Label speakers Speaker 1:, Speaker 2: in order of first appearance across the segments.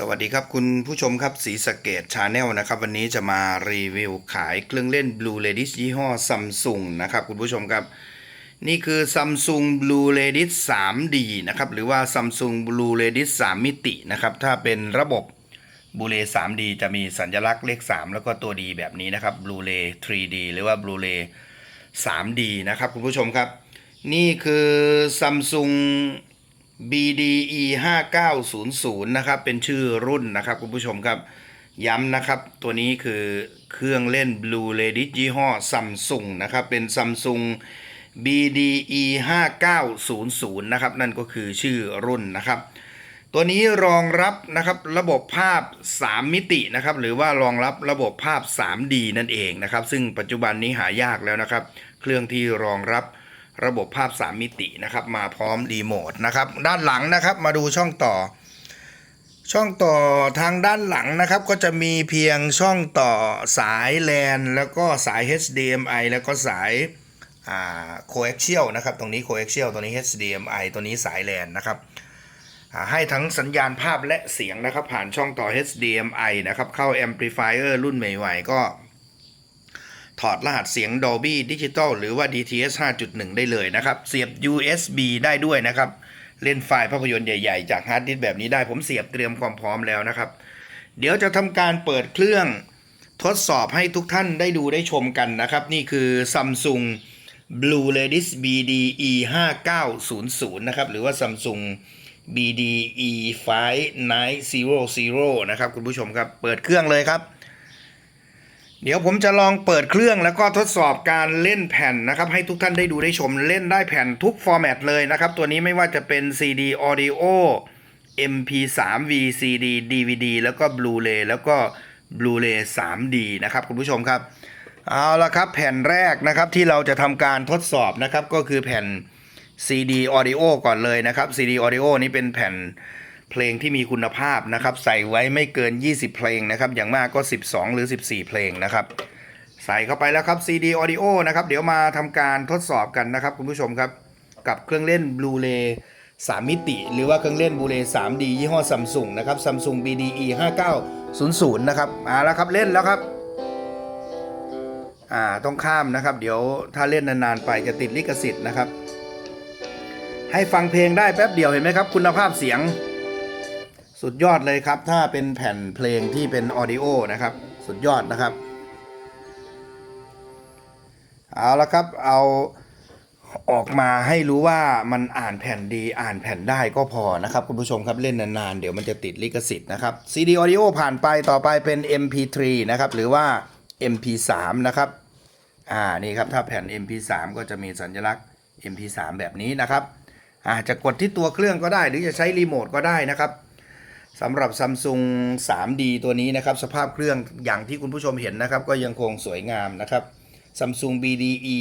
Speaker 1: สวัสดีครับคุณผู้ชมครับสีสเกตชาแนลนะครับวันนี้จะมารีวิวขายเครื่องเล่น Blue Ladies ยี่ห้อซัมซุงนะครับคุณผู้ชมครับ นี่คือ Samsung Blue Ladies 3D นะครับหรือว่า Samsung Blue Ladies 3 มิตินะครับถ้าเป็นระบบ Blue Ray 3D จะมีสัญลักษณ์เลข 3 แล้วก็ตัว D แบบนี้นะครับ Blue Ray 3D หรือว่า Blue Ray 3D นะครับคุณผู้ชมครับ นี่คือ Samsung BDE 5900นะครับเป็นชื่อรุ่นนะครับคุณผู้ชมครับย้ำนะครับตัวนี้คือเครื่องเล่น Blue Lady ยี่ห้อ Samsung นะครับเป็น Samsung BDE 5900นะครับนั่นก็คือชื่อรุ่นนะครับตัวนี้รองรับนะครับระบบภาพ 3 มิตินะครับหรือว่ารองรับระบบภาพ 3D นั่นเองนะครับซึ่งปัจจุบันนี้หายากแล้วนะครับ เครื่องที่รองรับ ระบบภาพ 3 มิตินะครับ มาพร้อมรีโมทนะครับ ด้านหลังนะครับมาดูช่องต่อ ช่องต่อทางด้านหลังนะครับ ก็จะมีเพียงช่องต่อสาย LAN แล้วก็สาย HDMI แล้วก็สายอ่า coaxial นะครับ ตรงนี้ coaxial ตัวนี้ HDMI ตัวนี้สาย LAN นะครับให้ทั้งสัญญาณภาพและเสียงนะครับ ผ่านช่องต่อ HDMI นะครับ เข้า amplifier รุ่นใหม่ๆก็ ถอดรหัสเสียง Dolby Digital หรือว่า DTS 5.1 ได้เลยนะครับ เสียบ USB ได้ด้วยนะครับ เล่นไฟล์ภาพยนตร์ใหญ่ๆ จากฮาร์ดดิสก์แบบนี้ได้ผมเสียบเตรียมความพร้อมแล้วนะครับ เดี๋ยวจะทำการเปิดเครื่องทดสอบให้ทุกท่านได้ดูได้ชมกันนะครับ นี่คือ Samsung Blue Ladies BDE 5900นะครับ หรือว่า Samsung BDE 5900นะครับ คุณผู้ชมครับ เปิดเครื่องเลยครับ เดี๋ยวผมจะลองเปิดเครื่องแล้วก็ทดสอบการเล่นแผ่นนะครับ ให้ทุกท่านได้ดูได้ชมเล่นได้แผ่นทุกฟอร์แมตเลยนะครับ ตัวนี้ไม่ว่าจะเป็น CD Audio MP3 VCD DVD แล้วก็ Blu-ray แล้วก็ Blu-ray 3D นะครับคุณผู้ชมครับ เอาละครับแผ่นแรกนะครับที่เราจะทำการทดสอบนะครับก็คือแผ่น CD Audio ก่อนเลยนะครับ CD Audio นี้เป็นแผ่น เพลงที่มีคุณภาพนะครับ ใส่ไว้ไม่เกิน 20 เพลงนะครับ อย่างมากก็ 12 หรือ 14 เพลงนะครับ ใส่เข้าไปแล้วครับ CD Audio นะครับ เดี๋ยวมาทำการทดสอบกันนะครับ คุณผู้ชมครับ กับเครื่องเล่น Blu-ray 3 มิติ หรือว่าเครื่องเล่น Blu-ray 3D ยี่ห้อ Samsung นะครับ Samsung BDE 5900 นะครับมาแล้วครับเล่นแล้วครับอ่าต้องข้ามนะครับ เดี๋ยวถ้าเล่นนานๆไปจะติดลิขสิทธิ์นะครับ ให้ฟังเพลงได้แป๊บเดียวเห็นไหมครับ คุณภาพเสียง สุดยอดเลยครับ ถ้าเป็นแผ่นเพลงที่เป็นออดิโอนะครับ สุดยอดนะครับ เอาละครับ เอาออกมาให้รู้ว่ามันอ่านแผ่นดีอ่านแผ่นได้ก็พอนะครับ คุณผู้ชมครับเล่นนานๆ เดี๋ยวมันจะติดลิขสิทธิ์นะครับ CD Audio ผ่านไปต่อไปเป็น MP3 นะครับ หรือว่า MP3 นะครับ อ่านี่ครับถ้าแผ่น MP3 ก็จะมีสัญลักษณ์ MP3 แบบนี้นะครับอ่าจะกดที่ตัวเครื่องก็ได้ หรือจะใช้รีโมทก็ได้นะครับ สำหรับ Samsung 3D ตัวนี้นะครับ สภาพเครื่องอย่างที่คุณผู้ชมเห็นนะครับ ก็ยังคงสวยงามนะครับ Samsung BDE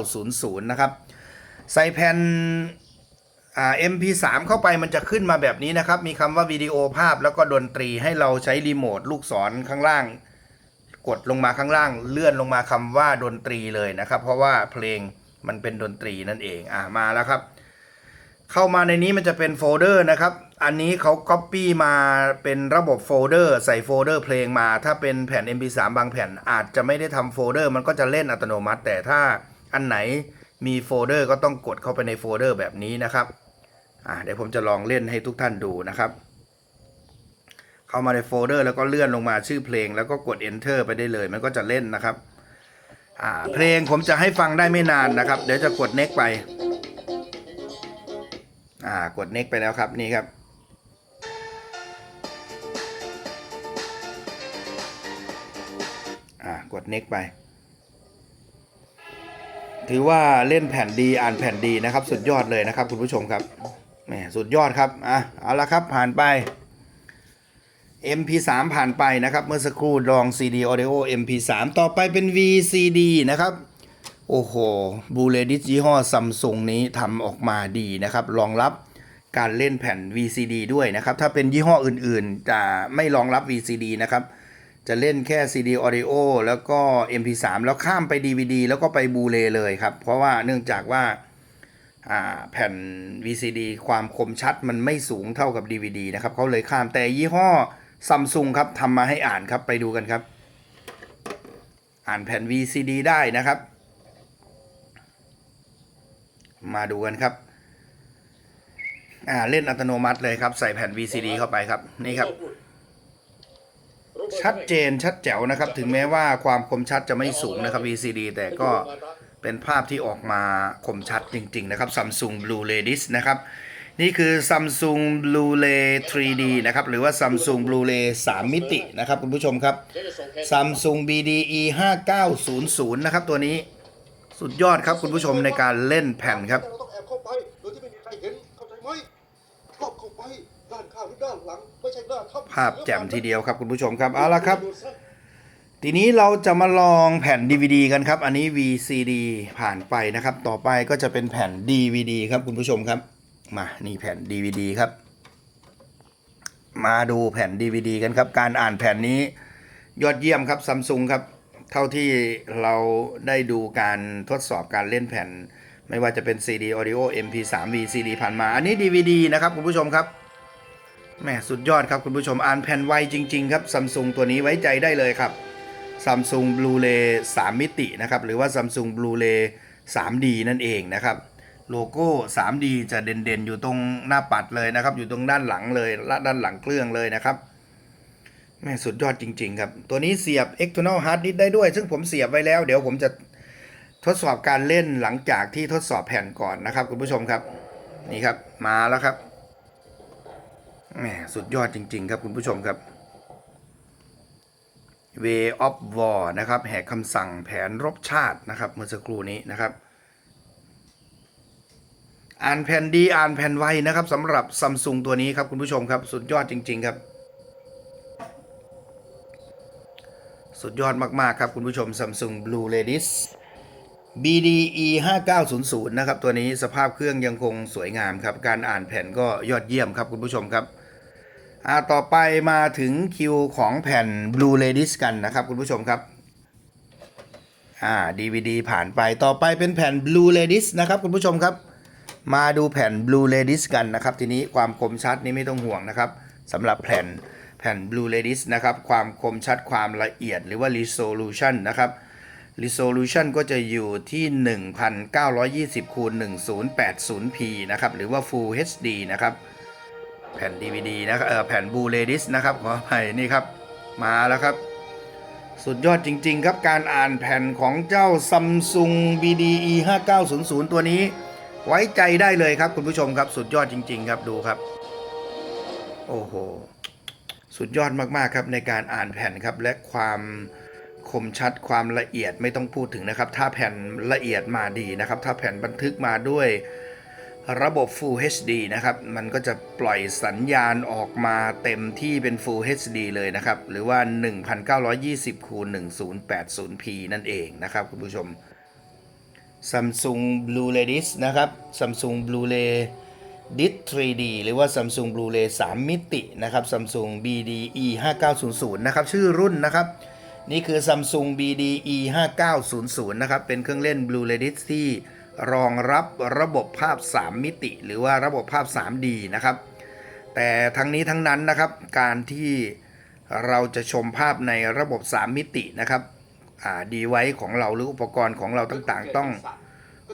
Speaker 1: 5900 นะครับ ใส่แผ่นอ่า MP3 เข้าไปมันจะขึ้นมาแบบนี้นะครับ มีคำว่าวิดีโอภาพแล้วก็ดนตรีให้เราใช้รีโมทลูกศรข้างล่าง กดลงมาข้างล่าง เลื่อนลงมาคำว่าดนตรีเลยนะครับ เพราะว่าเพลงมันเป็นดนตรีนั่นเองอ่ามาแล้วครับ เข้ามาในนี้มันจะเป็นโฟลเดอร์นะครับ อันนี้เขา Copy มาเป็นระบบโฟลเดอร์ใส่โฟลเดอร์เพลงมา ถ้าเป็นแผ่น MP3 บางแผ่นอาจจะไม่ได้ทำโฟลเดอร์มันก็จะเล่นอัตโนมัติ แต่ถ้าอันไหนมีโฟลเดอร์ก็ต้องกดเข้าไปในโฟลเดอร์แบบนี้นะครับอ่าเดี๋ยวผมจะลองเล่นให้ทุกท่านดูนะครับ เข้ามาในโฟลเดอร์แล้วก็เลื่อนลงมาชื่อเพลง แล้วก็กด enter ไปได้เลย มันก็จะเล่นนะครับอ่าเพลงผมจะให้ฟังได้ไม่นานนะครับ เดี๋ยวจะกด next ไป อ่ากด next ไปแล้วครับนี่ครับอ่ากด next ไป ถือว่าเล่นแผ่นดีอ่านแผ่นดีนะครับ สุดยอดเลยนะครับคุณผู้ชมครับแหมสุดยอดครับอะเอาละครับผ่านไป MP3 ผ่านไปนะครับ เมื่อสักครู่ลอง CD Audio MP3 ต่อไปเป็น VCD นะครับ โอ้โหบูเลดิสยี่ห้อซัมซุงนี้ทำออกมาดีนะครับ รองรับการเล่นแผ่น VCD ด้วยนะครับ ถ้าเป็นยี่ห้ออื่นๆ จะไม่รองรับ VCD นะครับ จะเล่นแค่ CD Audio แล้วก็ MP3 แล้วข้ามไป DVD แล้วก็ไปบูเลเลยครับ เพราะว่าเนื่องจากว่าอ่าแผ่น VCD ความคมชัดมันไม่สูงเท่ากับ DVD นะครับเขาเลยข้ามแต่ยี่ห้อซัมซุงครับทำมาให้อ่านครับไปดูกันครับ อ่านแผ่น VCD ได้นะครับ มาดูกันครับ อ่าเล่นอัตโนมัติเลยครับ ใส่แผ่น VCD เข้าไปครับ นี่ครับ ชัดเจนชัดแจ๋วนะครับ ถึงแม้ว่าความคมชัดจะไม่สูงนะครับ VCD แต่ก็เป็นภาพที่ออกมาคมชัดจริง ๆ นะครับ Samsung Blue r a d i s นะครับนี่คือ Samsung Blu-ray 3D นะครับ หรือว่า Samsung Blu-ray 3 มิตินะครับคุณผู้ชมครับ Samsung BDE 5900 นะครับตัวนี้ สุดยอดครับคุณผู้ชมในการเล่นแผ่นครับ
Speaker 2: เราต้องแอบเข้าไปโดยที่ไม่มีใครเห็นเข้าใจไหมชอบเข้าไปด้านข้างหรือด้านหลังไม่ใช่ด้านทับ
Speaker 1: ภาพแจ่มทีเดียวครับคุณผู้ชมครับเอาละครับ ทีนี้เราจะมาลองแผ่น DVD กันครับ อันนี้ VCD ผ่านไปนะครับ ต่อไปก็จะเป็นแผ่น DVD ครับคุณผู้ชมครับ มานี่แผ่น DVD ครับ มาดูแผ่น DVD กันครับ การอ่านแผ่นนี้ยอดเยี่ยมครับซัมซุงครับ เท่าที่เราได้ดูการทดสอบการเล่นแผ่น ไม่ว่าจะเป็น CD Audio MP3 VCD ผ่านมา อันนี้ DVD นะครับคุณผู้ชมครับแหม่สุดยอดครับคุณผู้ชมอ่านแผ่นไวจริง ๆ ครับซัมซุงตัวนี้ไว้ใจได้เลยครับ Samsung Blu-ray 3มิตินะครับ หรือว่า Samsung Blu-ray 3D นั่นเองนะครับ โลโก้ 3D จะเด่นๆ อยู่ตรงหน้าปัดเลยนะครับ อยู่ตรงด้านหลังเลยและด้านหลังเครื่องเลยนะครับ แม่สุดยอดจริง ๆ ครับ ตัวนี้เสียบ external hard disk ได้ด้วย ซึ่งผมเสียบไว้แล้ว เดี๋ยวผมจะทดสอบการเล่นหลังจากที่ทดสอบแผ่นก่อนนะครับ คุณผู้ชมครับ นี่ครับ มาแล้วครับแหมสุดยอดจริง ๆ ครับคุณผู้ชมครับ Way of War นะครับ แหกคำสั่งแผนรบชาตินะครับ เมื่อสักครู่นี้นะครับ อ่านแผ่นดีอ่านแผ่นไวนะครับสำหรับซัมซุงตัวนี้ครับคุณผู้ชมครับ สุดยอดจริง ๆ ครับ สุดยอดมาก ๆ ครับ คุณผู้ชม Samsung Blue Ladies BDE 5900 นะครับ ตัวนี้สภาพเครื่องยังคงสวยงามครับ การอ่านแผ่นก็ยอดเยี่ยมครับคุณผู้ชมครับอ่าต่อไปมาถึงคิวของแผ่น Blu-ray Disc กันนะครับ คุณผู้ชมครับอ่า DVD ผ่านไปต่อไปเป็นแผ่น Blu-ray Disc นะครับ คุณผู้ชมครับ มาดูแผ่น Blu-ray Disc กันนะครับ ทีนี้ความคมชัดนี่ไม่ต้องห่วงนะครับสำหรับแผ่น แผ่น Blu-ray Disc นะครับ ความคมชัดความละเอียดหรือว่า resolution นะครับ resolution ก็จะอยู่ที่ 1920คูณ 1080p นะครับ หรือว่า Full HD นะครับ แผ่น DVD นะครับแผ่น Blu-ray Disc นะครับ ขออภัยนี่ครับ มาแล้วครับ สุดยอดจริง ๆ ครับการอ่านแผ่นของเจ้า Samsung BDE 5900 ตัวนี้ ไว้ใจได้เลยครับคุณผู้ชมครับ สุดยอดจริง ๆ ครับดูครับ โอ้โห สุดยอดมากๆครับในการอ่านแผ่นครับและความคมชัดความละเอียดไม่ต้องพูดถึงนะครับ ถ้าแผ่นละเอียดมาดีนะครับ ถ้าแผ่นบันทึกมาด้วยระบบ Full HD นะครับ มันก็จะปล่อยสัญญาณออกมาเต็มที่เป็น Full HD เลยนะครับ หรือว่า 1920คูณ 1080p นั่นเองนะครับคุณผู้ชม Samsung Blu-ray Disc นะครับ Samsung Blu-ray Disc 3D หรือว่า Samsung Blu-ray 3 มิตินะครับ Samsung BDE 5900นะครับ ชื่อรุ่นนะครับ นี่คือ Samsung BDE 5900นะครับ เป็นเครื่องเล่น Blu-ray Disc ที่รองรับระบบภาพ 3 มิติ หรือว่าระบบภาพ 3D นะครับ แต่ทั้งนี้ทั้งนั้นนะครับ การที่เราจะชมภาพในระบบ 3 มิตินะครับดีไว้ของเราหรืออุปกรณ์ของเราต่างๆ ต้อง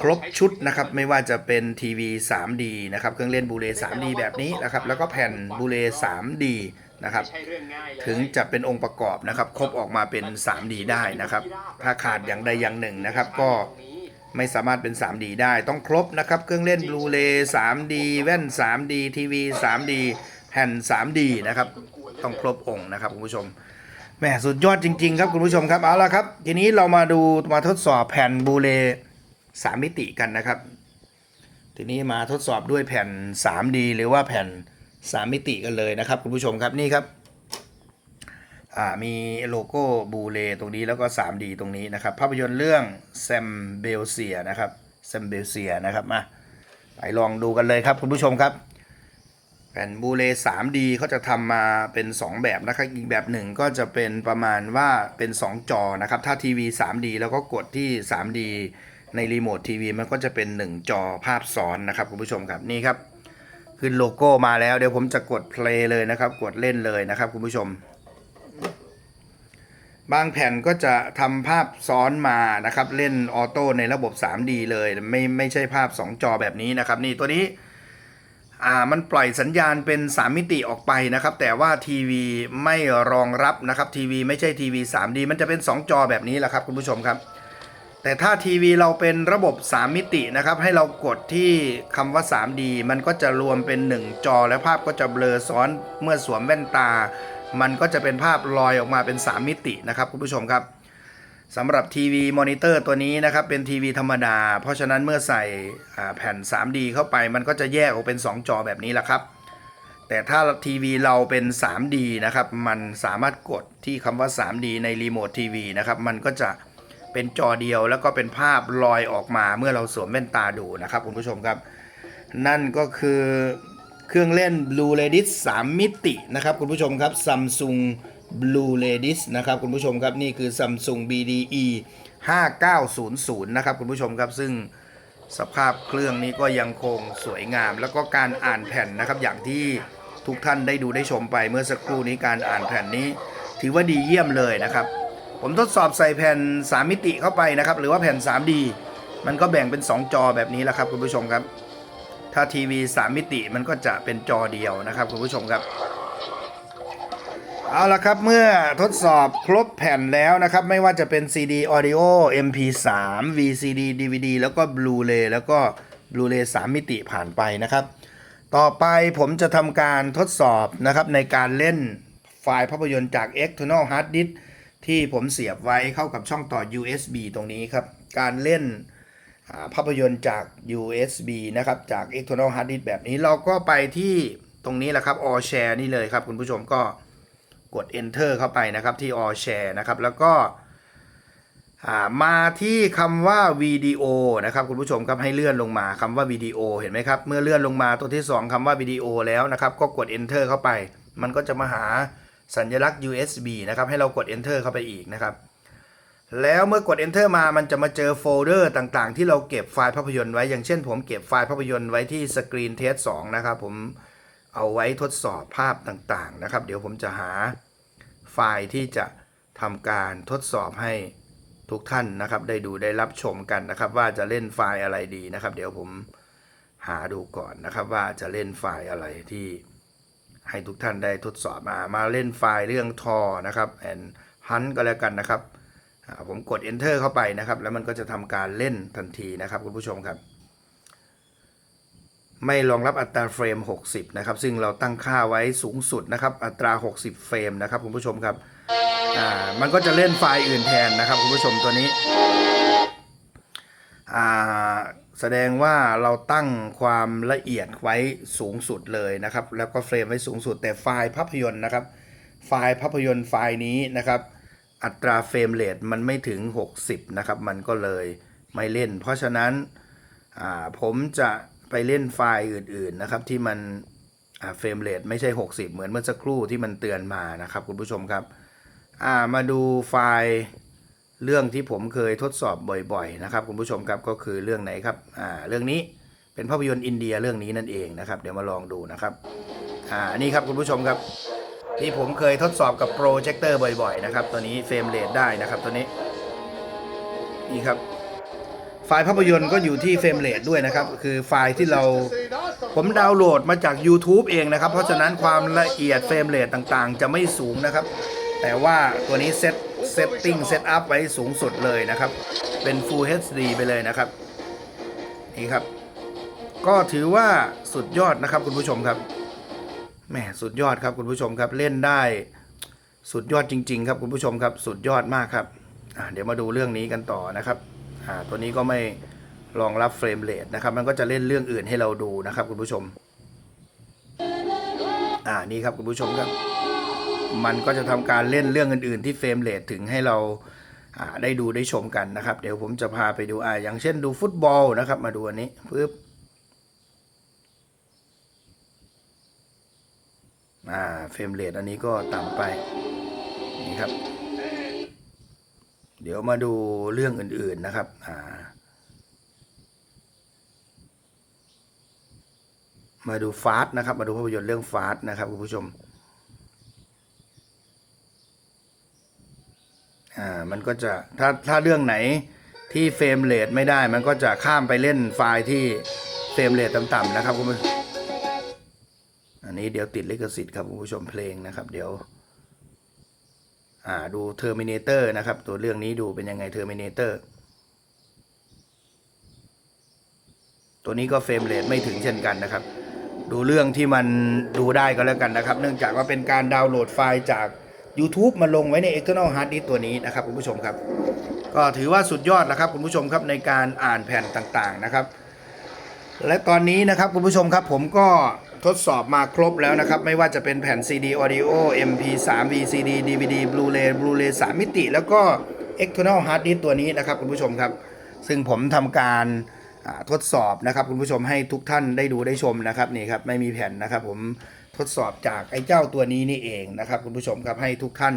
Speaker 1: ครบชุดนะครับไม่ว่าจะเป็นทีวี 3D นะครับเครื่องเล่นบูเร 3D แบบนี้นะครับแล้วก็แผ่นบูเร 3D นะครับถึงจะเป็นองค์ประกอบนะครับ ครบออกมาเป็น 3D ได้นะครับ ถ้าขาดอย่างใดอย่างหนึ่งนะครับ ก็ไม่สามารถเป็น 3D ได้ต้องครบนะครับเครื่องเล่นบลูเร 3D แว่น 3D ทีวี 3D แผ่น 3D นะครับต้องครบองค์นะครับคุณผู้ชมแหมสุดยอดจริง ๆ ครับคุณผู้ชมครับเอาละครับ ทีนี้เรามาดูมาทดสอบแผ่นบูเร 3 มิติกันนะครับ ทีนี้มาทดสอบด้วยแผ่น 3D หรือว่าแผ่น 3 มิติกันเลยนะครับคุณผู้ชมครับนี่ครับมีโลโก้บูเลตรงนี้แล้วก็ 3D ตรงนี้นะครับ ภาพยนตร์เรื่องแซมเบลเซียนะครับแซมเบลเซียนะครับมาไปลองดูกันเลยครับคุณผู้ชมครับ แผ่นบูเล 3D เขาจะทำมาเป็น 2 แบบนะครับอีกแบบหนึ่งก็จะเป็นประมาณว่าเป็น 2 จอนะครับ ถ้าทีวี 3D แล้วก็กดที่ 3D ในรีโมททีวีมันก็จะเป็น 1 จอภาพซ้อนนะครับคุณผู้ชมครับนี่ครับขึ้นโลโก้มาแล้วเดี๋ยวผมจะกดเพลย์เลยนะครับ กดเล่นเลยนะครับคุณผู้ชม บางแผ่นก็จะทำภาพซ้อนมานะครับ เล่นออโต้ในระบบ 3D เลย ไม่ไม่ใช่ภาพ 2 จอแบบนี้นะครับ นี่ตัวนี้อ่ามันปล่อยสัญญาณเป็น 3 มิติออกไปนะครับ แต่ว่าทีวีไม่รองรับนะครับทีวีไม่ใช่ทีวี 3D มันจะเป็น 2 จอแบบนี้แหละครับคุณผู้ชมครับ แต่ถ้าทีวีเราเป็นระบบ 3 มิตินะครับ ให้เรากดที่คำว่า 3D มันก็จะรวมเป็น 1 จอ และภาพก็จะเบลอซ้อนเมื่อสวมแว่นตา มันก็จะเป็นภาพลอยออกมาเป็น 3 มิตินะครับคุณผู้ชมครับสำหรับทีวีมอนิเตอร์ตัวนี้นะครับเป็นทีวีธรรมดา เพราะฉะนั้นเมื่อใส่แผ่น 3D เข้าไป มันก็จะแยกออกเป็น 2 จอแบบนี้แหละครับ แต่ถ้าทีวีเราเป็น 3D นะครับ มันสามารถกดที่คำว่า 3D ในรีโมททีวีนะครับ มันก็จะ เป็นจอเดียวแล้วก็เป็นภาพลอยออกมาเมื่อเราสวมแว่นตาดูนะครับคุณผู้ชมครับ นั่นก็คือเครื่องเล่น Blue l a d i s 3 มิตินะครับคุณผู้ชมครับ Samsung Blue l a d i s นะครับคุณผู้ชมครับนี่คือ Samsung BDE 5900 นะครับคุณผู้ชมครับซึ่งสภาพเครื่องนี้ก็ยังคงสวยงาม แล้วก็การอ่านแผ่นนะครับอย่างที่ทุกท่านได้ดูได้ชมไปเมื่อสักครู่นี้การอ่านแผ่นนี้ ถือว่าดีเยี่ยมเลยนะครับ ผมทดสอบใส่แผ่น 3 มิติเข้าไปนะครับ หรือว่าแผ่น 3D มันก็แบ่งเป็น 2 จอแบบนี้แหละครับคุณผู้ชมครับ ถ้าทีวี 3 มิติมันก็จะเป็นจอเดียวนะครับคุณผู้ชมครับ เอาละครับเมื่อทดสอบครบแผ่นแล้วนะครับ ไม่ว่าจะเป็น CD Audio MP3 VCD DVD แล้วก็ Blu-ray แล้วก็ Blu-ray 3 มิติผ่านไปนะครับ ต่อไปผมจะทำการทดสอบนะครับในการเล่นไฟล์ภาพยนตร์จาก external hard disk ที่ผมเสียบไว้เข้ากับช่องต่อ USB ตรงนี้ครับ การเล่นภาพยนตร์จาก USB นะครับ จาก external hard disk แบบนี้เราก็ไปที่ตรงนี้แหละครับ all share นี่เลยครับ คุณผู้ชมก็กด enter เข้าไปนะครับที่ all share นะครับ แล้วก็มาที่คำว่าวิดีโอนะครับคุณผู้ชมครับให้เลื่อนลงมาคำว่าวิดีโอเห็นไหมครับ เมื่อเลื่อนลงมาตัวที่ 2คำว่าวิดีโอแล้วนะครับ ก็กด enter เข้าไป มันก็จะมาหา สัญลักษณ์ USB นะครับ ให้เรากด enter เข้าไปอีกนะครับ แล้วเมื่อกด enter มา มันจะมาเจอโฟลเดอร์ต่างๆ ที่เราเก็บไฟล์ภาพยนตร์ไว้ อย่างเช่น ผมเก็บไฟล์ภาพยนตร์ไว้ที่ Screen Test 2นะครับ ผมเอาไว้ทดสอบภาพต่างๆ นะครับ เดี๋ยวผมจะหาไฟล์ที่จะทำการทดสอบให้ทุกท่านนะครับ ได้ดูได้รับชมกันนะครับ ว่าจะเล่นไฟล์อะไรดีนะครับ เดี๋ยวผมหาดูก่อนนะครับ ว่าจะเล่นไฟล์อะไรที่ ให้ทุกท่านได้ทดสอบมามาเล่นไฟล์เรื่องทอนะครับแอนฮันก็แล้วกันนะครับ ผมกด enter เข้าไปนะครับ แล้วมันก็จะทำการเล่นทันทีนะครับคุณผู้ชมครับ ไม่รองรับอัตราเฟรม 60 นะครับ ซึ่งเราตั้งค่าไว้สูงสุดนะครับ อัตรา 60 เฟรมนะครับคุณผู้ชมครับอ่ามันก็จะเล่นไฟล์อื่นแทนนะครับคุณผู้ชมตัวนี้อ่า แสดงว่าเราตั้งความละเอียดไว้สูงสุดเลยนะครับ แล้วก็เฟรมไว้สูงสุด แต่ไฟล์ภาพยนตร์นะครับ ไฟล์ภาพยนตร์ไฟล์นี้นะครับ อัตราเฟรมเรทมันไม่ถึง 60 นะครับ มันก็เลยไม่เล่น เพราะฉะนั้นผมจะไปเล่นไฟล์อื่นๆนะครับ ที่มันเฟรมเรทไม่ใช่ 60 เหมือนเมื่อสักครู่ที่มันเตือนมานะครับ คุณผู้ชมครับามาดูไฟล์ เรื่องที่ผมเคยทดสอบบ่อยๆนะครับคุณผู้ชมครับก็คือเรื่องไหนครับอ่าเรื่องนี้เป็นภาพยนตร์อินเดียเรื่องนี้นั่นเองนะครับ เดี๋ยวมาลองดูนะครับอ่านี่ครับคุณผู้ชมครับที่ผมเคยทดสอบกับโปรเจคเตอร์บ่อยๆนะครับตัวนี้เฟรมเรทได้นะครับตัวนี้นี่ครับไฟล์ภาพยนตร์ก็อยู่ที่เฟรมเรทด้วยนะครับ คือไฟล์ที่เราผมดาวน์โหลดมาจาก YouTube เองนะครับ เพราะฉะนั้นความละเอียดเฟรมเรทต่างๆ จะไม่สูงนะครับ แต่ว่าตัวนี้เซต เซตติ้งเซตอัพไว้สูงสุดเลยนะครับ เป็น Full HD ไปเลยนะครับ นี่ครับ ก็ถือว่าสุดยอดนะครับคุณผู้ชมครับแหมสุดยอดครับคุณผู้ชมครับเล่นได้สุดยอดจริง ๆ ครับคุณผู้ชมครับ สุดยอดมากครับเดี๋ยวมาดูเรื่องนี้กันต่อนะครับตัวนี้ก็ไม่รองรับเฟรมเรทนะครับ มันก็จะเล่นเรื่องอื่นให้เราดูนะครับ คุณผู้ชม อ่านี่ครับคุณผู้ชมครับ มันก็จะทำการเล่นเรื่องอื่น ๆ ที่เฟรมเลทถึงให้เราได้ดูได้ชมกันนะครับ เดี๋ยวผมจะพาไปดูอ่าอย่างเช่นดูฟุตบอลนะครับ มาดูอันนี้ปึ๊บอ่าเฟรมเลทอันนี้ก็ต่ำไปนี่ครับ เดี๋ยวมาดูเรื่องอื่น ๆนะครับอ่ามาดูฟาสนะครับ มาดูภาพยนตร์เรื่องฟาสนะครับคุณผู้ชม อ่ามันก็จะถ้าถ้าเรื่องไหนที่เฟรมเรทไม่ได้ มันก็จะข้ามไปเล่นไฟล์ที่เฟรมเรทต่ำๆนะครับคุณผู้ชมอันนี้เดี๋ยวติดลิขสิทธิ์ครับคุณผู้ชมเพลงนะครับ เดี๋ยวอ่าดู Terminator นะครับ ตัวเรื่องนี้ดูเป็นยังไง Terminator ตัวนี้ก็เฟรมเรทไม่ถึงเช่นกันนะครับ ดูเรื่องที่มันดูได้ก็แล้วกันนะครับ เนื่องจากว่าเป็นการดาวน์โหลดไฟล์จาก YouTube มาลงไว้ใน external hard disk ตัวนี้นะครับคุณผู้ชมครับ ก็ถือว่าสุดยอดแล้วครับคุณผู้ชมครับในการอ่านแผ่นต่างๆนะครับ และตอนนี้นะครับคุณผู้ชมครับผมก็ทดสอบมาครบแล้วนะครับ ไม่ว่าจะเป็นแผ่น CD Audio MP3 VCD DVD Blu-ray Blu-ray 3 มิติ แล้วก็ external hard disk ตัวนี้นะครับคุณผู้ชมครับ ซึ่งผมทำการทดสอบนะครับคุณผู้ชมให้ทุกท่านได้ดูได้ชมนะครับนี่ครับไม่มีแผ่นนะครับผม ทดสอบจากไอ้เจ้าตัวนี้นี่เองนะครับคุณผู้ชมครับให้ทุกท่าน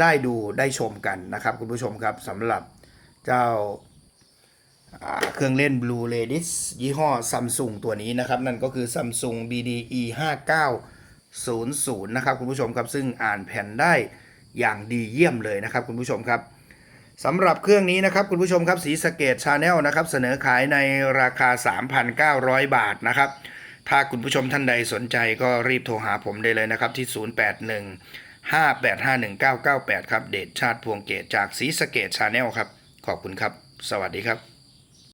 Speaker 1: ได้ดูได้ชมกันนะครับคุณผู้ชมครับสำหรับเจ้าาเครื่องเล่น Blue r a d i s ยี่ห้อ Samsung ตัวนี้นะครับ นั่นก็คือ Samsung BDE 5900 นะครับคุณผู้ชมครับ ซึ่งอ่านแผ่นได้อย่างดีเยี่ยมเลยนะครับคุณผู้ชมครับสำหรับเครื่องนี้นะครับคุณผู้ชมครับสีสเกตชาแนลนะครับ เสนอขายในราคา 3,900 บาทนะครับ ถ้าคุณผู้ชมท่านใดสนใจก็รีบโทรหาผมได้เลยนะครับที่ 081 5851998 ครับ เดชชาติพวงเกตจากสีสะเกตชาแนลครับ ขอบคุณครับ สวัสดีครับ